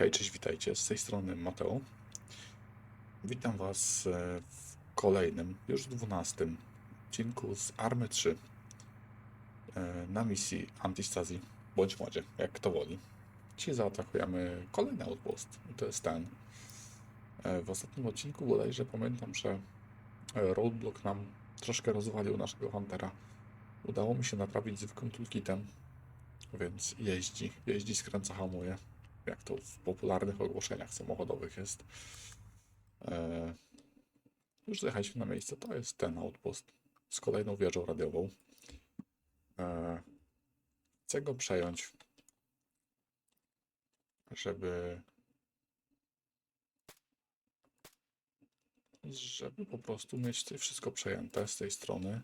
Hej, cześć, witajcie. Z tej strony Mateo. Witam Was e, w kolejnym, już 12 odcinku z Army 3 e, na misji Antistazji, bądź modzie, jak kto woli. Dzisiaj zaatakujemy kolejny outpost. To jest ten. E, W ostatnim odcinku bodajże pamiętam, że roadblock nam troszkę rozwalił naszego Huntera. Udało mi się naprawić zwykłym toolkitem, więc jeździ, jeździ, skręca, hamuje jak to w popularnych ogłoszeniach samochodowych jest. E, już zjechaliśmy na miejsce. To jest ten outpost z kolejną wieżą radiową. E, chcę go przejąć, żeby żeby po prostu mieć tutaj wszystko przejęte z tej strony.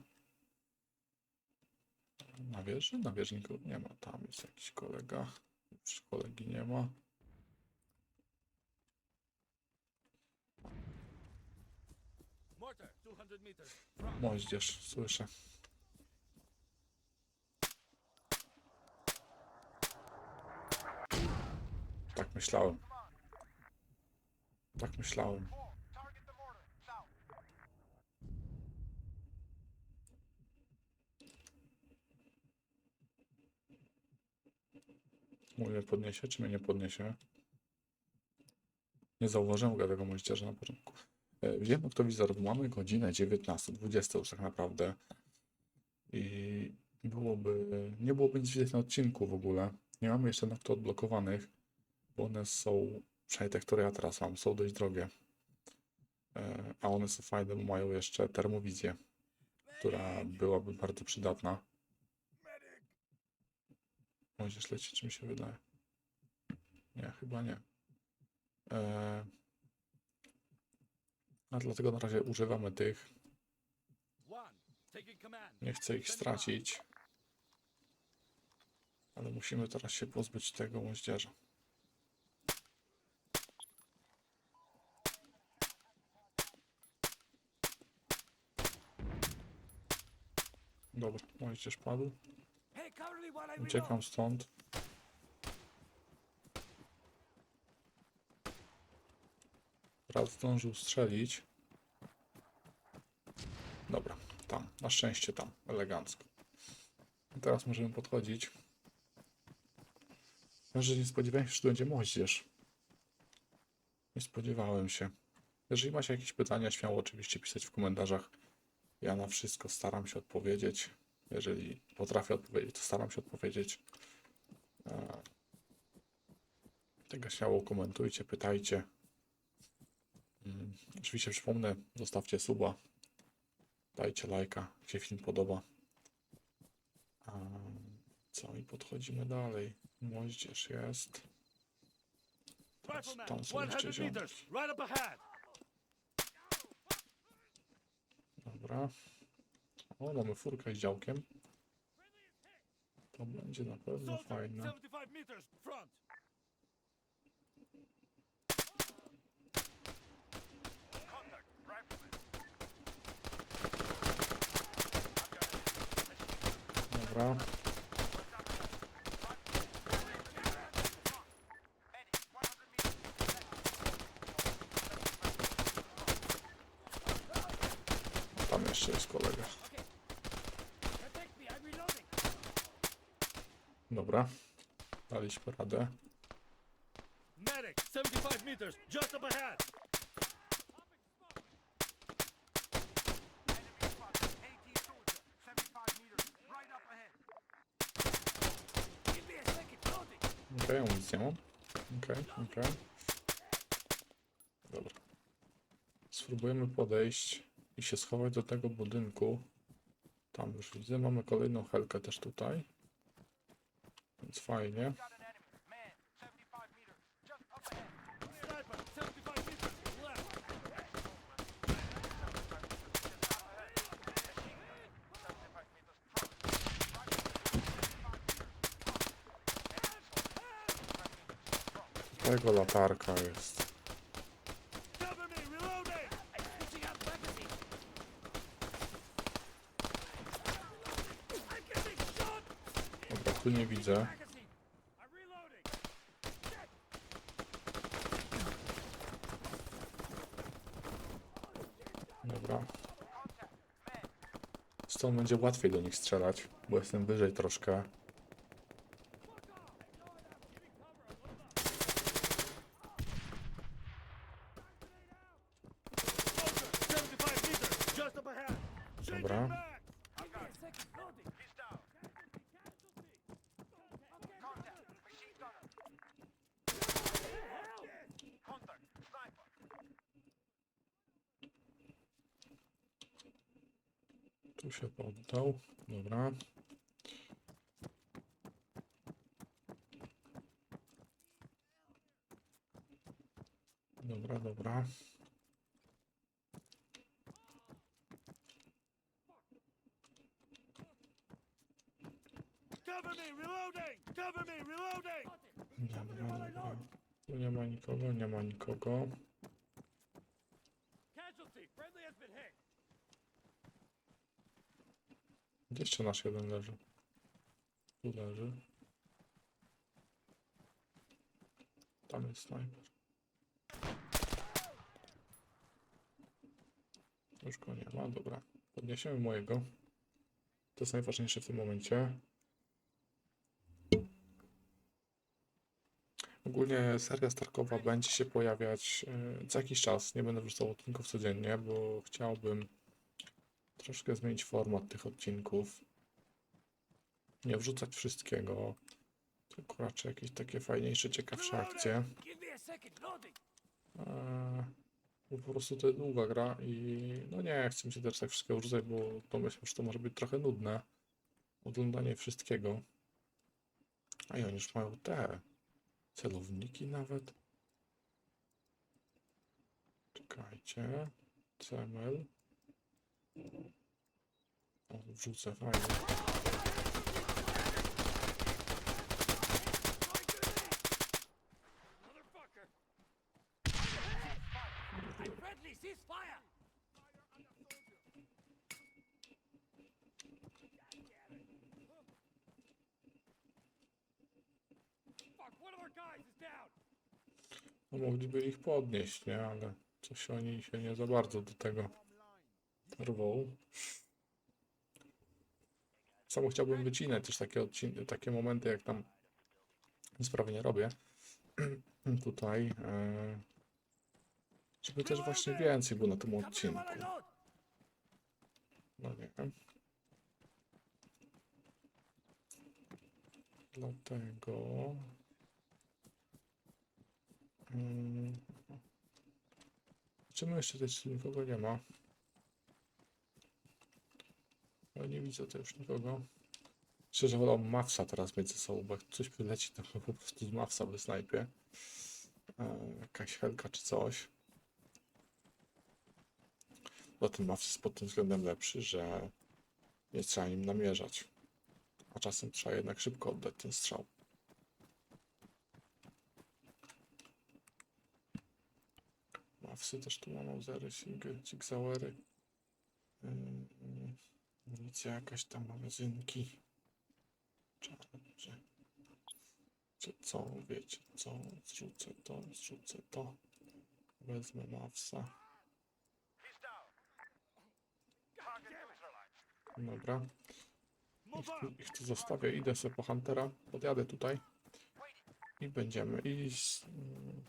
Na wieży? Na wieży nikogo nie ma. Tam jest jakiś kolega. Już kolegi nie ma. Mortar, 200 meters. Front. Moździerz, słyszę. Tak myślałem. Tak myślałem. Mój mnie podniesie, czy mnie nie podniesie? Nie zauważyłem go tego moździerza na początku. E, Wiem, noktowizor, mamy godzinę 19, 20 już tak naprawdę. I byłoby, nie byłoby nic widać na odcinku w ogóle. Nie mamy jeszcze nokto odblokowanych, bo one są, przynajmniej te, które ja teraz mam, są dość drogie. E, A one są fajne, bo mają jeszcze termowizję, która byłaby bardzo przydatna. Możesz lecieć, czy mi się wydaje? Nie, chyba nie. E, a dlatego na razie używamy tych. Nie chcę ich stracić. Ale musimy teraz się pozbyć tego moździerza. Dobra, moździerz padł. Uciekam stąd. Raz zdążył strzelić. Dobra, tam. Na szczęście tam. Elegancko. I teraz możemy podchodzić. Że nie spodziewałem się, że tu będzie moździerz. Nie spodziewałem się. Jeżeli macie jakieś pytania, śmiało oczywiście pisać w komentarzach. Ja na wszystko staram się odpowiedzieć. Jeżeli potrafię odpowiedzieć, to staram się odpowiedzieć. Tego śmiało komentujcie, pytajcie. Mm, Oczywiście przypomnę, zostawcie suba, dajcie lajka, jak się film podoba. Co i podchodzimy dalej. Moździerz jest. Tam są jeszcze 100 ziomki. meters. Right up ahead. Dobra. O, mamy furkę z działkiem. To będzie na pewno fajne. 75 meters. Front. Dobra. Tam jeszcze jest kolega. Dobra. Daliśmy radę. Medic, 75 meters. Just up ahead. Okej, okay, nic nie mam. Okej, okej. Dobra. Spróbujemy podejść i się schować do tego budynku. Tam już widzę, mamy kolejną helkę też tutaj. Więc fajnie. Sniper, 75 meters. Left. Tego latarka jest. Dobra, tu nie widzę. Magazine. I'm reloading. Dobra. Będzie łatwiej do nich strzelać, bo jestem wyżej troszkę. Closer, 75 meters, just up ahead. Changing Dobra. Tu się poddał. Dobra. Dobra, dobra. Dobra, dobra. Tu nie ma nikogo, nie ma nikogo. Jeszcze nasz jeden leży? Tu leży. Tam jest snajper. Już go nie ma, dobra. Podniesiemy mojego. To jest najważniejsze w tym momencie. Ogólnie seria Starkowa będzie się pojawiać e, co jakiś czas. Nie będę wrzucał odcinków codziennie, bo chciałbym troszkę zmienić format tych odcinków. Nie wrzucać wszystkiego, tylko raczej jakieś takie fajniejsze, ciekawsze akcje. Eee, po prostu to jest długa gra i no nie chcę mi się też tak wszystkiego wrzucać, bo to myślę, że to może być trochę nudne. Oglądanie wszystkiego. A i oni już mają te celowniki nawet. Czekajcie. CML. Is down. No mogliby ich podnieść, nie? Ale coś oni się nie za bardzo do tego rwą. Samo chciałbym wycinać też takie takie momenty, jak tam prawie nie robię. Tutaj. E, żeby też właśnie więcej było na tym odcinku. No nie wiem. Dlatego. Mm. Czemu jeszcze też nikogo nie ma? Ale nie widzę tu już nikogo. Szczerze wolę Mawsa teraz mieć ze sobą, bo jak coś przyleci, to po prostu Mawsa wysnajpię. E, jakaś helka czy coś. Bo ten Maws jest pod tym względem lepszy, że nie trzeba nim namierzać. A czasem trzeba jednak szybko oddać ten strzał. Mawsy też tu mam Mausery, Sig- Zigzauery. Yy, Jakaś tam, magazynki. Charge. Czy co, wiecie co, zrzucę to, zrzucę to. Wezmę Mawsa. Dobra. Ich tu, ich tu zostawię, idę sobie po Huntera, podjadę tutaj i będziemy iść. mm,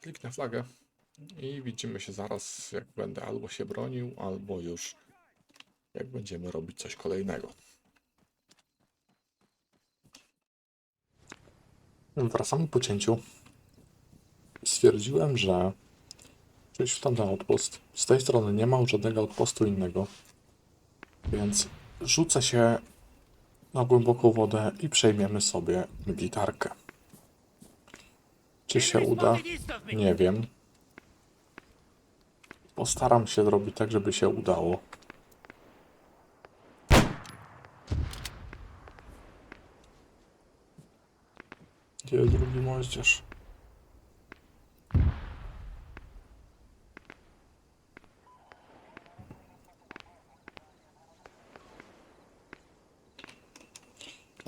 Kliknę flagę i widzimy się zaraz, jak będę albo się bronił, albo już jak będziemy robić coś kolejnego. Wracamy po cięciu. Stwierdziłem, że przejść w tamten outpost. Z tej strony nie ma żadnego outpostu innego. Więc rzucę się na głęboką wodę i przejmiemy sobie militarkę. Czy się uda? Nie wiem. Postaram się zrobić tak, żeby się udało. Gdzie jest drugi moździerz?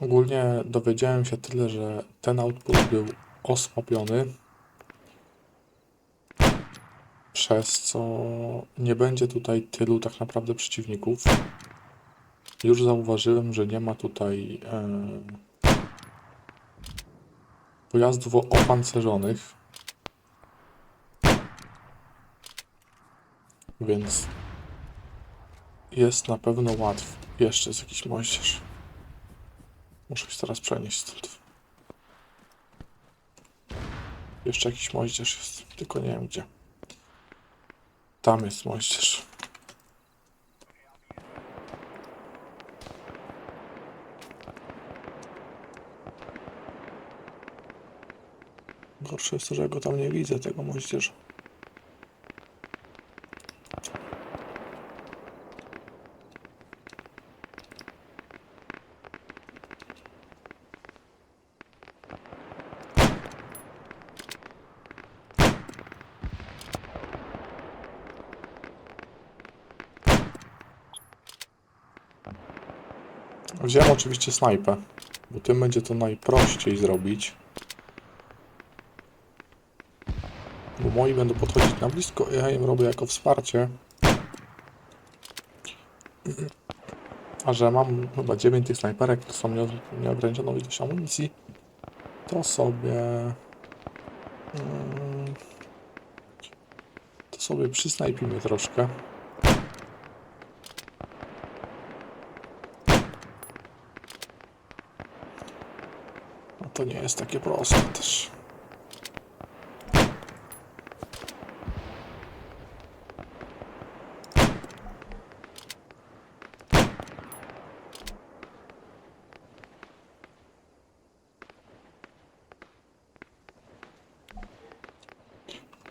Ogólnie dowiedziałem się tyle, że ten output był osłabiony przez co nie będzie tutaj tylu tak naprawdę przeciwników. Już zauważyłem, że nie ma tutaj e, pojazdów opancerzonych. Więc jest na pewno łatw. Jeszcze jest jakiś moździerz. Muszę się teraz przenieść stąd. Jeszcze jakiś moździerz jest, tylko nie wiem gdzie. Tam jest moździerz. Gorsze jest to, że ja go tam nie widzę, tego moździerza. Wziąłem oczywiście snajpę, bo tym będzie to najprościej zrobić. Bo moi będą podchodzić na blisko, ja im robię jako wsparcie. A że mam chyba 9 tych snajperek, to są nieog- nieograniczoną ilość amunicji, to sobie... mm, To sobie przysnajpimy troszkę. To nie jest takie proste też.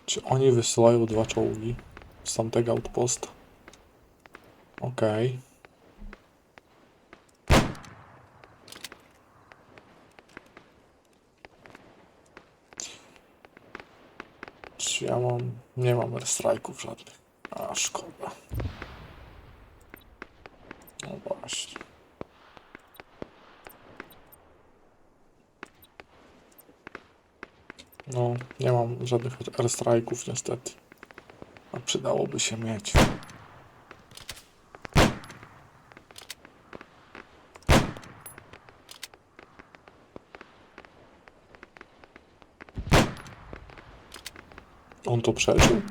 Czy oni wysyłają dwa czołgi z tamtego outposta? Okej. Czy ja mam... Nie mam airstrike'ów żadnych. A, szkoda. No właśnie. No, nie mam żadnych airstrike'ów niestety. A przydałoby się mieć. On to przeżył?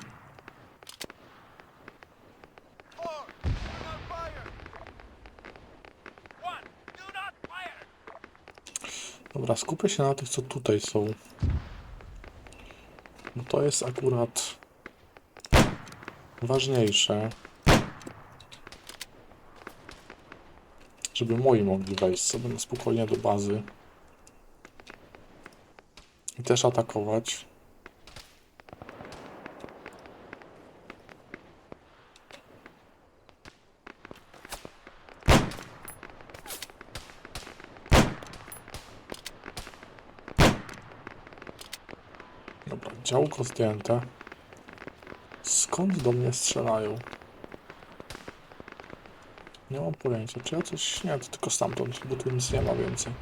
Skupię się na tych, co tutaj są. Bo to jest akurat ważniejsze. Żeby moi mogli wejść sobie na spokojnie do bazy. I też atakować. Dobra, działko zdjęte. Skąd do mnie strzelają? Nie mam pojęcia. Czy ja coś... Nie, to tylko stamtąd, bo tu nic nie ma więcej.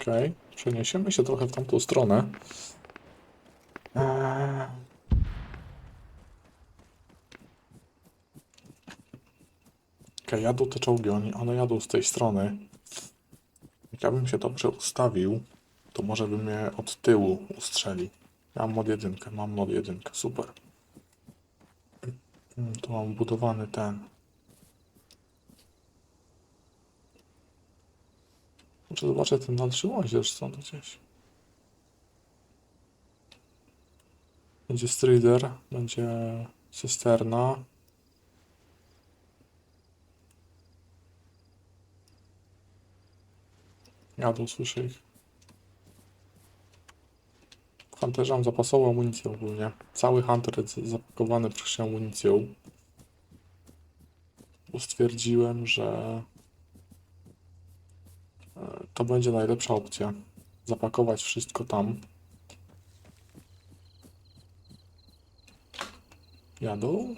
Okej, przeniesiemy się trochę w tamtą stronę. Jadą te czołgi, oni, one jadą z tej strony. Jak ja bym się dobrze ustawił, to może by mnie od tyłu ustrzeli. Ja mam mod jedynkę, mam mod jedynkę, super. Mm, Tu mam budowany ten. Muszę zobaczyć ten dalszy moździerz stąd gdzieś. Będzie strider, będzie cysterna. Jadą, słyszę ich. Hunterze mam zapasową amunicję ogólnie. Cały Hunter jest zapakowany praktycznie amunicją. Bo stwierdziłem, że e, to będzie najlepsza opcja. Zapakować wszystko tam. Jadą.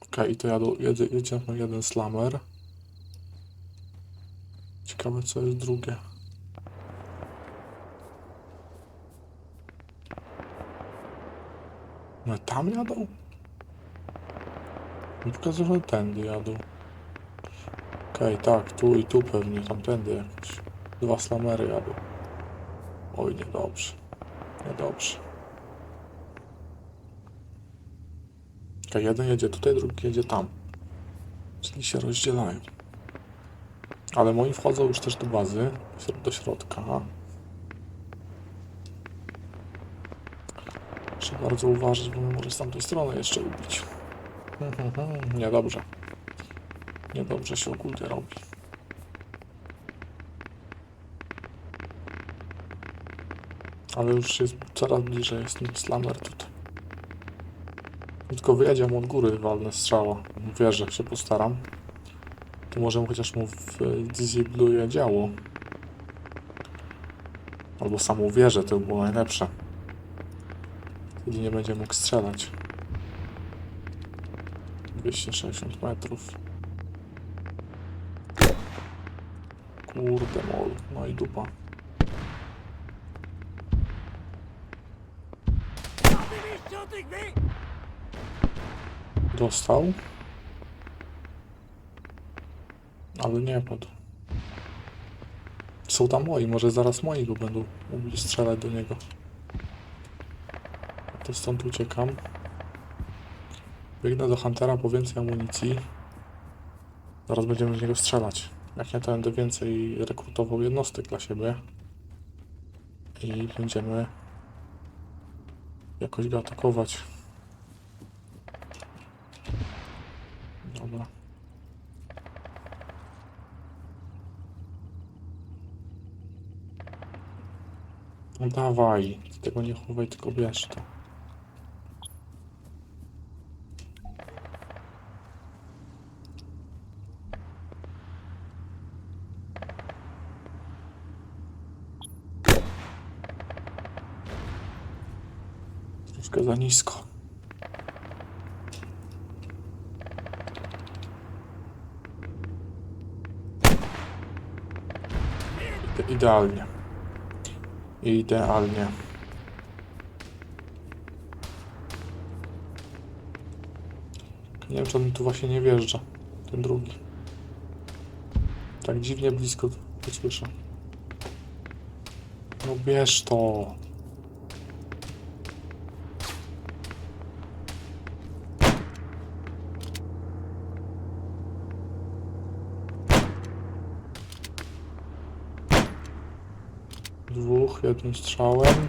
Okej, to jadą, jedzie, jedzie jeden slammer. Ciekawe co jest drugie. No tam jadą? Mi pokazuje, że tędy jadą. Okej, tak, tu i tu pewnie, tamtędy jakoś. Dwa slamery jadą. Oj, niedobrze. Niedobrze. Okej, jeden jedzie tutaj, drugi jedzie tam. Czyli się rozdzielają. Ale moi wchodzą już też do bazy, do środka. Muszę bardzo uważać, bo może z tamtej strony jeszcze ubić. Niedobrze. Niedobrze się ogólnie robi. Ale już jest coraz bliżej jest ten slammer tutaj. Tylko wyjedzie mu od góry walnę strzała. Wierzę, się postaram. To może chociaż mu zzibluje działo. Albo samą wieżę, to by było najlepsze. Wtedy nie będzie mógł strzelać. 260 metrów. Kurde mol, no i dupa. Dostał. Ale nie padł. Są tam moi, może zaraz moi go będą strzelać do niego. To stąd uciekam. Biegnę do Huntera po więcej amunicji. Zaraz będziemy z niego strzelać. Jak nie, to będę więcej rekrutował jednostek dla siebie. I będziemy jakoś go atakować. Dobra. No dawaj, tego nie chowaj, tylko bierz to. Troszkę za nisko. Ide- Idealnie. Idealnie. Nie wiem, czy on mi tu właśnie nie wjeżdża. Ten drugi. Tak dziwnie blisko to słyszę. No bierz to. Jednym strzałem.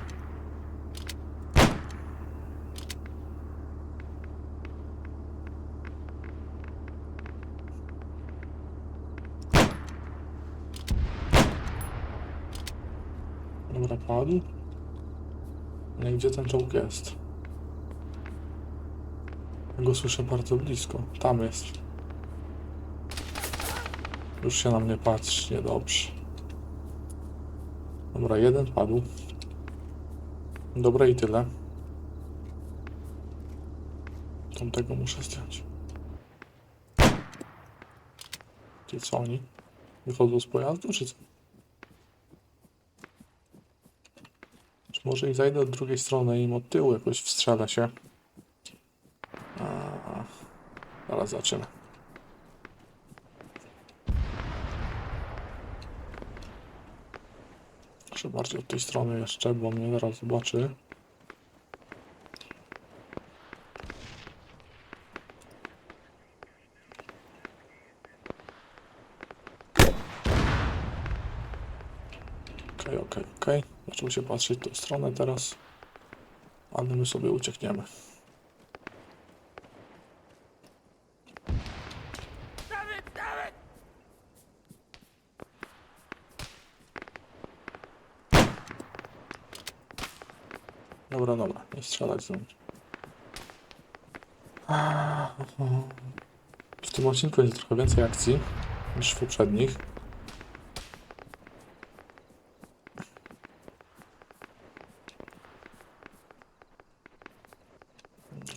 Dobra, padł. No i gdzie ten czołg jest? Ja go słyszę bardzo blisko. Tam jest. Już się na mnie patrzy, niedobrze. Dobra, jeden padł. Dobra i tyle. Tamtego muszę zdjąć. Ty co oni? Wychodzą z pojazdu, czy co? Czy może i zajdę od drugiej strony i im od tyłu jakoś wstrzelę się? A, zaraz zaczynę. Muszę bardziej od tej strony jeszcze, bo mnie zaraz zobaczy. Okej, okej, okej. Zaczął się patrzeć w tą stronę teraz. Ale my sobie uciekniemy. Dobra, dobra, nie strzelać znowu. W tym odcinku będzie trochę więcej akcji niż w poprzednich.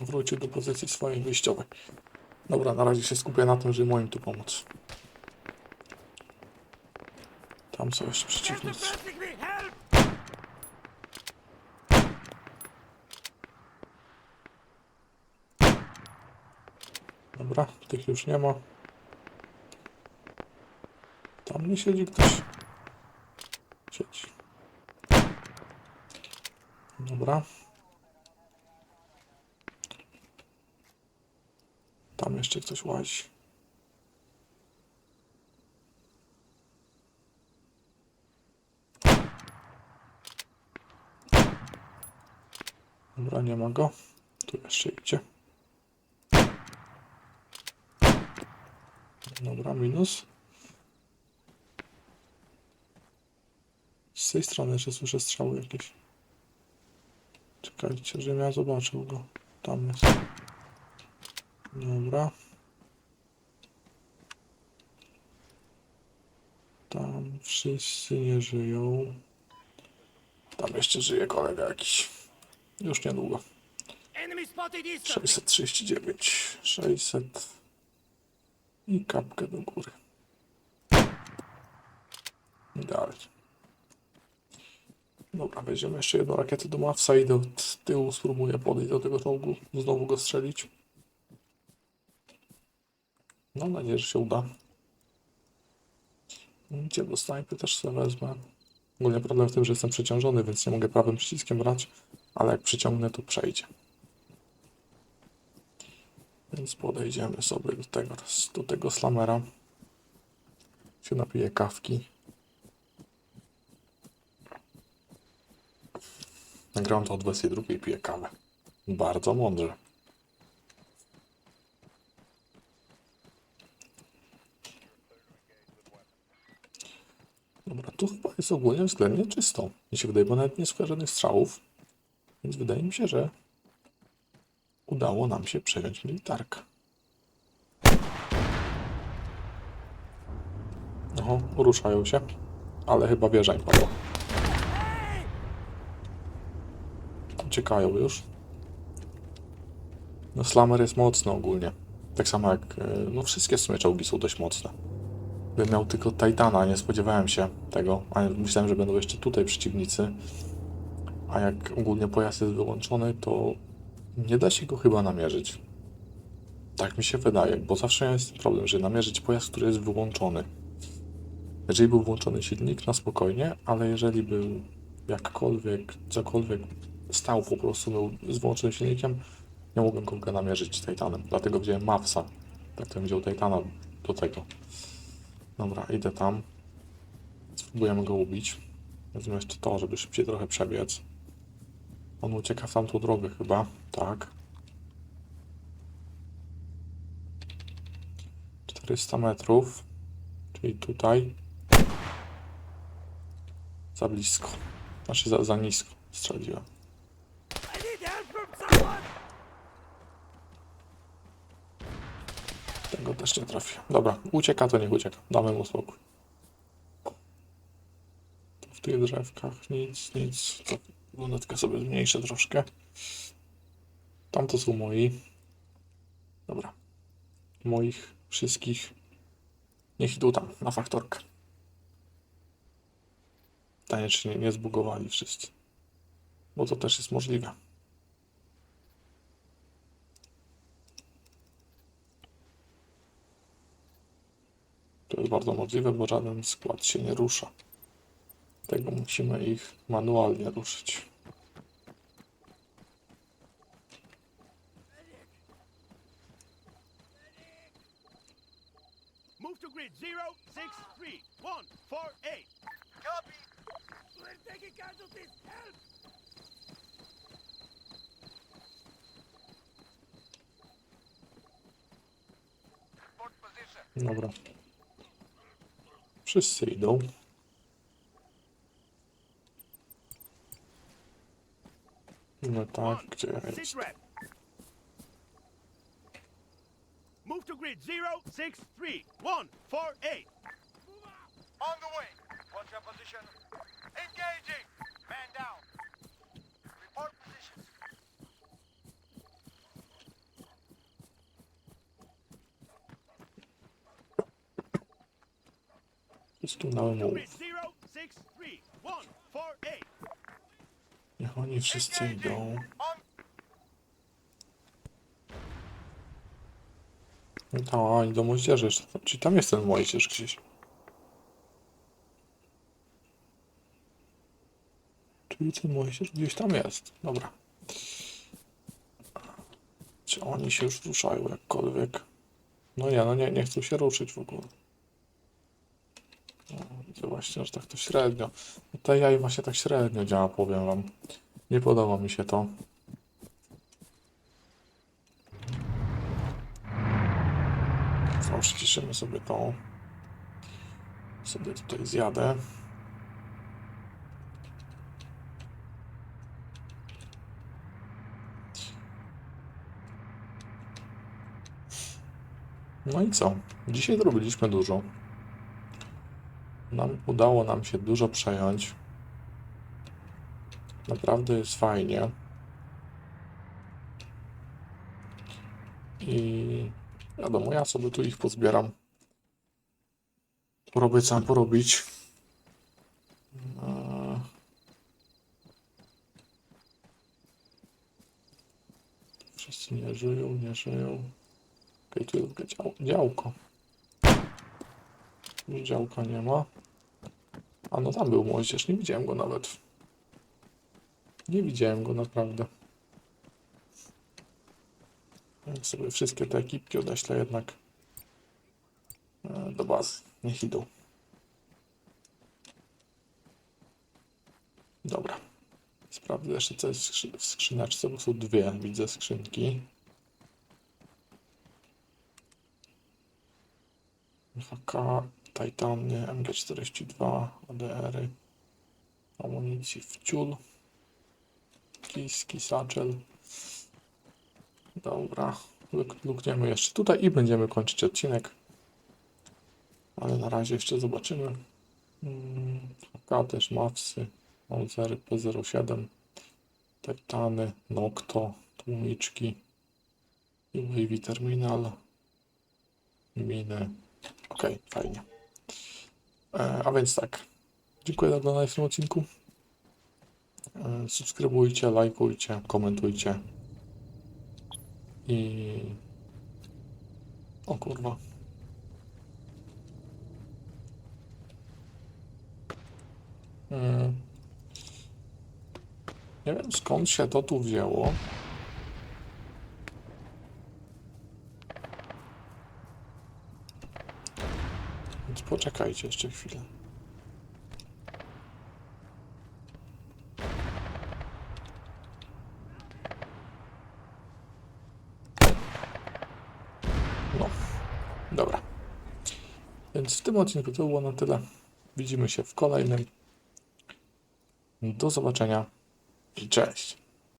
Wrócił do pozycji swojej wyjściowej. Dobra, na razie się skupię na tym, żeby moim tu pomóc. Tam są jeszcze przeciwnicy. Dobra, tych już nie ma. Tam nie siedzi ktoś. Siedzi. Dobra. Tam jeszcze ktoś łazi. Dobra, nie ma go. Tu jeszcze idzie. Dobra, minus. Z tej strony jeszcze słyszę strzały jakieś. Czekajcie, żebym ja zobaczył go. Tam jest. Dobra. Tam wszyscy nie żyją. Tam jeszcze żyje kolega jakiś. Już niedługo. Enemy spotted east of me! 639, 600 i kapkę do góry. Idealnie. Dobra, weźmiemy jeszcze jedną rakietę do Mawsa i do tyłu spróbuję podejść do tego czołgu, znowu go strzelić. Mam nadzieję, że się uda. Gdzie do snajpy też sobie wezmę. Ogólnie problem w tym, że jestem przeciążony, więc nie mogę prawym przyciskiem brać, ale jak przyciągnę, to przejdzie. Więc podejdziemy sobie do tego, do tego slamera. Się napiję kawki. Nagrałem to o 22 i piję kawę. Bardzo mądrze. Dobra, tu chyba jest ogólnie względnie czysto. Mi się wydaje, bo nawet nie słyszę żadnych strzałów. Więc wydaje mi się, że udało nam się przejąć militarkę. Oho, ruszają się, ale chyba wieża im padła. Uciekają już. No Slammer jest mocny ogólnie. Tak samo jak, e, no wszystkie w sumie czołgi są dość mocne. Bym miał tylko Titana, nie spodziewałem się tego, a myślałem, że będą jeszcze tutaj przeciwnicy. A jak ogólnie pojazd jest wyłączony, to nie da się go chyba namierzyć. Tak mi się wydaje, bo zawsze jest problem, że namierzyć pojazd, który jest wyłączony. Jeżeli był włączony silnik, na spokojnie, ale jeżeli był jakkolwiek, cokolwiek stał po prostu był z włączonym silnikiem, nie mogłem go namierzyć Titanem. Dlatego wziąłem Mavsa. Tak to wziął Titana do tego. Dobra, idę tam. Spróbujemy go ubić. Wezmę jeszcze to, żeby szybciej trochę przebiec. On ucieka w tamtą drogę chyba. Tak. 400 metrów. Czyli tutaj. Za blisko. Znaczy za, za nisko strzeliłem. Tego też nie trafię. Dobra, ucieka to niech ucieka. Damy mu spokój. Tu w tych drzewkach nic, nic. Lunetkę sobie zmniejszę troszkę. Tam to są moi. Dobra. Moich wszystkich. Niech idą tam, na faktorkę. Pytanie, czy nie, zbugowali wszyscy. Bo to też jest możliwe. To jest bardzo możliwe, bo żaden skład się nie rusza. Tego musimy ich manualnie ruszyć. Wszyscy idą. No tak, gdzie jest? Sit rep. Move to grid 063 148. 063 148. Niech oni wszyscy idą. No oni do moździerzy jeszcze. Czyli tam jest ten moździerz gdzieś. Czyli ten moździerz gdzieś tam jest. Dobra. Czy oni się już ruszają jakkolwiek? No nie, no nie, nie chcą się ruszyć w ogóle. Właśnie, że tak to średnio. To jaj właśnie tak średnio działa, powiem wam. Nie podoba mi się to. Przyciszymy sobie to. Sobie tutaj zjadę. No i co? Dzisiaj zrobiliśmy dużo. Nam udało nam się dużo przejąć. Naprawdę jest fajnie. I wiadomo, ja sobie tu ich pozbieram. Porobię co porobić. Wszyscy nie żyją, nie żyją. Okej, tu jest działko. Już działka nie ma. A no tam był moździerz, nie widziałem go nawet. Nie widziałem go naprawdę. Więc sobie wszystkie te ekipki odeślę jednak e, do bazy. Niech idą. Dobra. Sprawdzę jeszcze co jest w, skrzy w skrzyneczce, bo są dwie, widzę skrzynki. HK, Titany, MG42, ADR-y, amunicji w ciul, kiski, satchel. Dobra, luk- lukniemy jeszcze tutaj i będziemy kończyć odcinek. Ale na razie jeszcze zobaczymy. Mm, HK też Mawsy, Mausery P07, Titany, Nocto, tłumiczki, UAV Terminal, miny. Ok, fajnie. E, a więc tak. Dziękuję za oglądanie w tym odcinku. E, subskrybujcie, lajkujcie, komentujcie. I... O kurwa. Mm. Nie wiem skąd się to tu wzięło. Poczekajcie jeszcze chwilę. No, dobra. Więc w tym odcinku to było na tyle. Widzimy się w kolejnym. Do zobaczenia i cześć.